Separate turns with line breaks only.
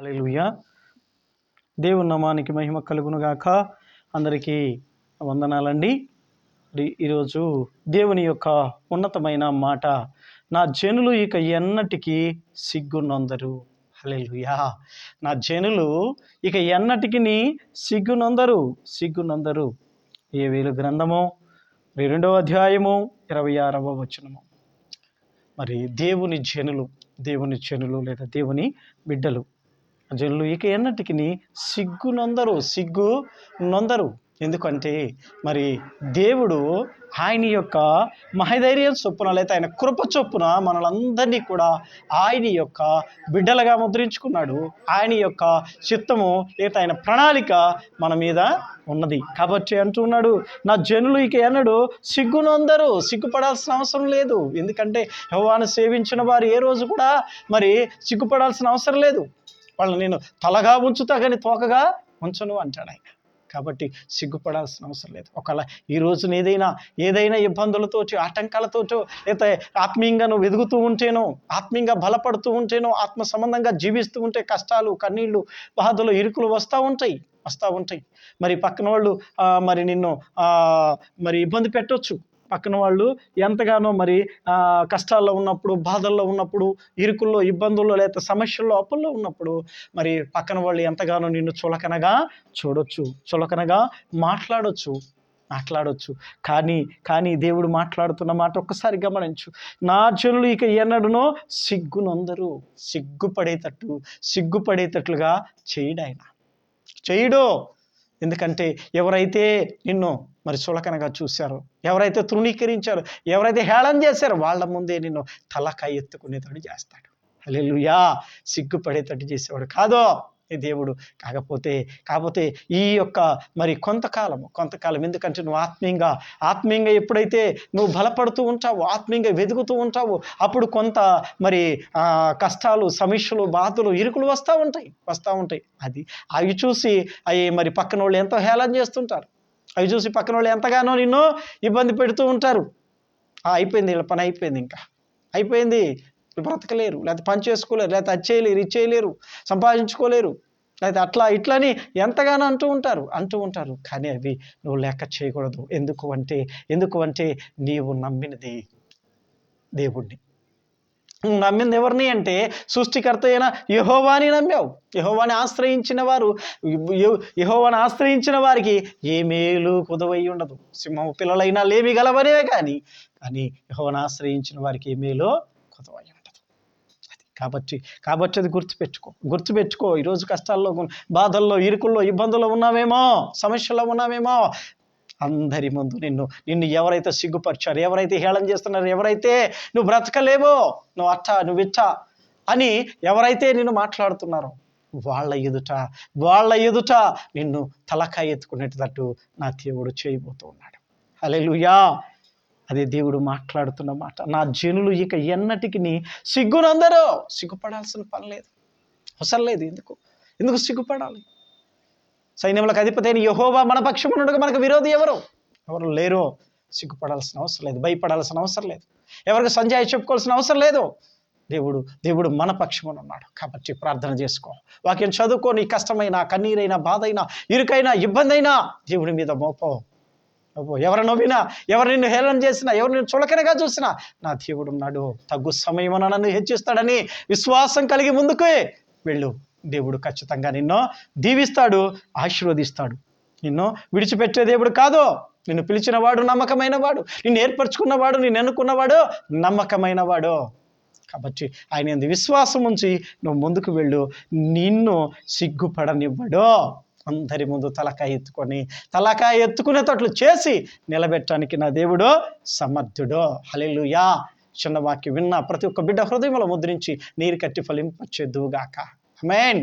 హల్లెలూయా. దేవుని నామానికి మహిమ కలుగునుగాక. అందరికీ వందనాలండి. ఈరోజు దేవుని యొక్క ఉన్నతమైన మాట నా జనులు ఇక ఎన్నటికీ సిగ్గునొందరు. హల్లెలూయా. నా జనులు ఇక ఎన్నటికి సిగ్గునొందరు సిగ్గునొందరు. ఏ వేలు గ్రంథము? మరి రెండవ అధ్యాయము ఇరవై ఆరవ వచనము. మరి దేవుని జనులు దేవుని జనులు లేదా దేవుని బిడ్డలు జనులు ఇక ఎన్నటికి సిగ్గు నొందరు సిగ్గు నొందరు. ఎందుకంటే మరి దేవుడు ఆయన యొక్క మహధైర్యం చొప్పున లేదా ఆయన కృప చొప్పున మనలందరినీ కూడా ఆయన యొక్క బిడ్డలుగా ముద్రించుకున్నాడు. ఆయన యొక్క చిత్తము లేదా ఆయన ప్రణాళిక మన మీద ఉన్నది. కాబట్టి అంటున్నాడు నా జనులు ఇక ఎన్నడు సిగ్గునందరూ సిగ్గుపడాల్సిన అవసరం లేదు. ఎందుకంటే యవ్వాను సేవించిన వారు ఏ రోజు కూడా మరి సిగ్గుపడాల్సిన అవసరం లేదు. వాళ్ళని నేను తలగా ఉంచుతా కానీ తోకగా ఉంచను అంటాడు ఆయన. కాబట్టి సిగ్గుపడాల్సిన అవసరం లేదు. ఒకవేళ ఈ రోజున ఏదైనా ఏదైనా ఇబ్బందులతో ఆటంకాలతో లేకపోతే ఆత్మీయంగా నువ్వు ఎదుగుతూ ఉంటేనో ఆత్మీయంగా బలపడుతూ ఉంటేనో ఆత్మ సంబంధంగా జీవిస్తూ ఉంటే కష్టాలు కన్నీళ్ళు బాధలు ఇరుకులు వస్తూ ఉంటాయి వస్తూ ఉంటాయి. మరి పక్కన వాళ్ళు మరి నిన్ను మరి ఇబ్బంది పెట్టవచ్చు పక్కన వాళ్ళు ఎంతగానో మరి కష్టాల్లో ఉన్నప్పుడు బాధల్లో ఉన్నప్పుడు ఇరుకుల్లో ఇబ్బందుల్లో లేదా సమస్యల్లో అప్పుల్లో ఉన్నప్పుడు మరి పక్కన వాళ్ళు ఎంతగానో నిన్ను చులకనగా చూడొచ్చు చులకనగా మాట్లాడొచ్చు మాట్లాడొచ్చు. కానీ కానీ దేవుడు మాట్లాడుతున్న మాట ఒక్కసారి గమనించు. నా జనులు ఇక ఎన్నడనో సిగ్గునందరూ సిగ్గుపడేటట్టు సిగ్గుపడేటట్లుగా చేయడాయన. చేయడో ఎందుకంటే ఎవరైతే నిన్ను మరి చులకనగా చూశారో ఎవరైతే తృణీకరించారో ఎవరైతే హేళన చేశారో వాళ్ళ ముందే నిన్ను తలకాయ ఎత్తుకునేటట్టు చేస్తాడు. అల్లెలుయా సిగ్గుపడేటట్టు చేసేవాడు కాదో. దేవుడు కాకపోతే కాకపోతే ఈ యొక్క మరి కొంతకాలము కొంతకాలం ఎందుకంటే నువ్వు ఆత్మీయంగా ఆత్మీయంగా ఎప్పుడైతే నువ్వు బలపడుతూ ఉంటావు ఆత్మీయంగా వెతుకుతూ ఉంటావు అప్పుడు కొంత మరి కష్టాలు సమీక్షలు బాధలు ఇరుకులు వస్తూ ఉంటాయి వస్తూ ఉంటాయి. అది అవి చూసి అవి మరి పక్కన వాళ్ళు ఎంతో హేళన చేస్తుంటారు. అవి చూసి పక్కన వాళ్ళు ఎంతగానో నిన్ను ఇబ్బంది పెడుతూ ఉంటారు. "ఆ, అయిపోయింది వీళ్ళ పని అయిపోయింది ఇంకా. అయిపోయింది బ్రతకలేరు లేకపోతే పని చేసుకోలేరు లేకపోతే అది చేయలేరు ఇది చేయలేరు సంపాదించుకోలేరు. లేకపోతే అట్లా ఇట్లని ఎంతగానో అంటూ ఉంటారు అంటూ ఉంటారు. కానీ అవి నువ్వు లెక్క చేయకూడదు. ఎందుకు అంటే ఎందుకు అంటే నీవు నమ్మినది దేవుణ్ణి. నువ్వు నమ్మింది ఎవరిని అంటే సృష్టికర్త అయిన యహోవాని నమ్మావు. యహోవాని ఆశ్రయించిన వారు యహోవాని ఆశ్రయించిన వారికి ఏ మేలు కుదవై ఉండదు. సింహం పిల్లలైనా లేమి గలవనే కానీ కానీ యహోవాని ఆశ్రయించిన వారికి ఏ మేలు కుదవై కాబట్టి కాబట్టి అది గుర్తుపెట్టుకో. గుర్తుపెట్టుకో ఈరోజు కష్టాల్లో బాధల్లో ఇరుకుల్లో ఇబ్బందుల్లో ఉన్నావేమో సమస్యల్లో ఉన్నావేమో. అందరి ముందు నిన్ను నిన్ను ఎవరైతే సిగ్గుపరిచారు ఎవరైతే హేళన చేస్తున్నారు ఎవరైతే నువ్వు బ్రతకలేవో నువ్వు అట్టా నువ్వు ఇట్ట అని ఎవరైతే నిన్ను మాట్లాడుతున్నారో వాళ్ళ ఎదుట వాళ్ళ ఎదుట నిన్ను తలకాయ ఎత్తుకునేటట్టు నా దేవుడు చేయబోతూ ఉన్నాడు. అలెలుయా అదే దేవుడు మాట్లాడుతున్న మాట నా జనులు ఇక ఎన్నటికి సిగ్గునందరూ. సిగ్గుపడాల్సిన పని లేదు. అవసరం లేదు ఎందుకు? ఎందుకు సిగ్గుపడాలి? సైన్యములకు అధిపతి అయిన యహోవా మన పక్షమునుడుగా మనకు విరోధి ఎవరు? ఎవరు లేరు సిగ్గుపడాల్సిన అవసరం లేదు భయపడాల్సిన అవసరం లేదు. ఎవరికి సంజాయి చెప్పుకోవాల్సిన అవసరం లేదు. దేవుడు దేవుడు మన పక్షమున ఉన్నాడు కాబట్టి ప్రార్థన చేసుకో. వాక్యం చదువుకో నీ కష్టమైన కన్నీరైనా బాధైనా ఇరుకైనా ఇబ్బంది అయినా దేవుడి మీద మోపో. ఎవరు నవ్వినా ఎవరు నిన్ను హేళన చేసినా ఎవరు నిన్ను చులకనగా చూసినా నా దేవుడు ఉన్నాడు. తగ్గు సమయమున నన్ను హెచ్చిస్తాడని విశ్వాసం కలిగి ముందుకు వెళ్ళు. దేవుడు ఖచ్చితంగా నిన్ను దీవిస్తాడు ఆశీర్వదిస్తాడు. నిన్ను విడిచిపెట్టే దేవుడు కాదు. నిన్ను పిలిచిన వాడు నమ్మకమైన వాడు నిన్ను ఏర్పరచుకున్నవాడు నిన్ను ఎన్నుకున్నవాడు నమ్మకమైన వాడు కాబట్టి ఆయన యందు విశ్వాసం ఉంచి నువ్వు ముందుకు వెళ్ళు. నిన్ను సిగ్గుపడనివ్వడు. అందరి ముందు తలకాయ ఎత్తుకొని తలకాయ ఎత్తుకునేటట్లు చేసి నిలబెట్టడానికి నా దేవుడు సమర్థుడో. హలెలుయా చిన్న వాక్యం విన్న ప్రతి ఒక్క బిడ్డ హృదయంలో ముద్రించి నీరు కట్టి ఫలింపచ్చేదుగాక అమేన్